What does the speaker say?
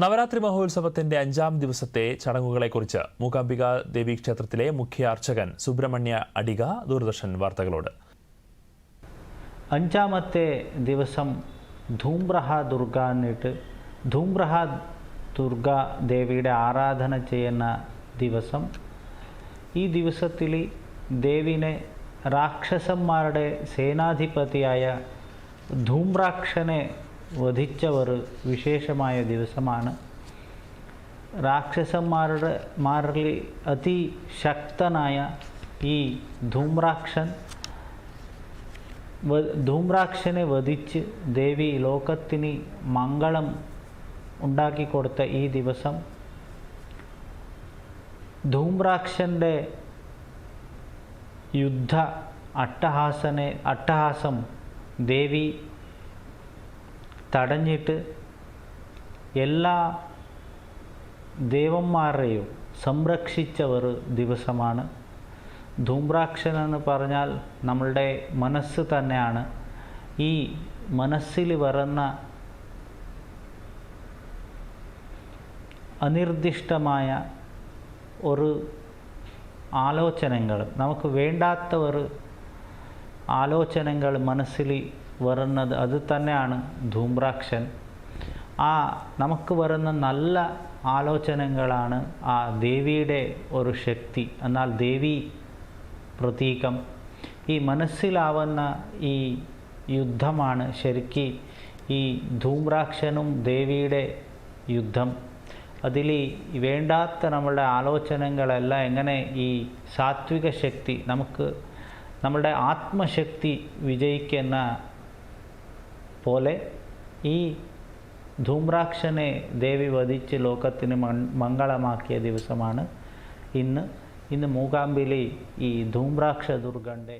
നവരാത്രി മഹോത്സവത്തിന്റെ അഞ്ചാം ദിവസത്തെ ചടങ്ങുകളെക്കുറിച്ച് മൂകാംബിക ദേവി ക്ഷേത്രത്തിലെ മുഖ്യ അർച്ചകൻ സുബ്രഹ്മണ്യ അടിക ദൂരദർശൻ വാർത്തകളോട്. അഞ്ചാമത്തെ ദിവസം ധൂമ്രഹ ദുർഗ എന്നിട്ട് ധൂമ്രഹ ദുർഗ ദേവിയുടെ ആരാധന ചെയ്യുന്ന ദിവസം. ഈ ദിവസത്തിൽ ദേവിനെ രാക്ഷസന്മാരുടെ സേനാധിപതിയായ ധൂമ്രാക്ഷനെ വധിച്ചവർ വിശേഷമായ ദിവസമാണ്. രാക്ഷസന്മാരുടെ മാരിൽ അതിശക്തനായ ഈ ധൂമ്രാക്ഷൻ ധൂമ്രാക്ഷനെ വധിച്ച് ദേവി ലോകത്തിന് മംഗളം ഉണ്ടാക്കിക്കൊടുത്ത ഈ ദിവസം ധൂമ്രാക്ഷന്റെ യുദ്ധ അട്ടഹാസനെ അട്ടഹാസം ദേവി തടഞ്ഞിട്ട് എല്ലാ ദേവന്മാരെയും സംരക്ഷിച്ചവർ ദിവസമാണ്. ധൂമ്രാക്ഷൻ എന്ന് പറഞ്ഞാൽ നമ്മളുടെ മനസ്സ് തന്നെയാണ്. ഈ മനസ്സിൽ വരുന്ന അനിർദിഷ്ടമായ ഒരു ആലോചനകൾ നമുക്ക് വേണ്ടാത്തവർ ആലോചനകൾ മനസ്സിൽ വരുന്നത് അത് തന്നെയാണ് ധൂമ്രാക്ഷൻ. ആ നമുക്ക് വരുന്ന നല്ല ആലോചനകളാണ് ആ ദേവിയുടെ ഒരു ശക്തി. എന്നാൽ ദേവി പ്രതീകം. ഈ മനസ്സിലാവുന്ന ഈ യുദ്ധമാണ് ശരിക്ക് ഈ ധൂമ്രാക്ഷനും ദേവിയുടെ യുദ്ധം. അതിൽ വേണ്ടാത്ത നമ്മളുടെ ആലോചനകളെല്ലാം എങ്ങനെ ഈ സാത്വിക ശക്തി നമുക്ക് നമ്മളുടെ ആത്മശക്തി വിജയിക്കുന്ന പോലെ ഈ ധൂമ്രാക്ഷനെ ദേവി വധിച്ച് ലോകത്തിന് മംഗളമാക്കിയ ദിവസമാണ് ഇന്ന്. ഇന്ന് മൂകാംബിലി ഈ ധൂമ്രാക്ഷ ദുർഗന്റെ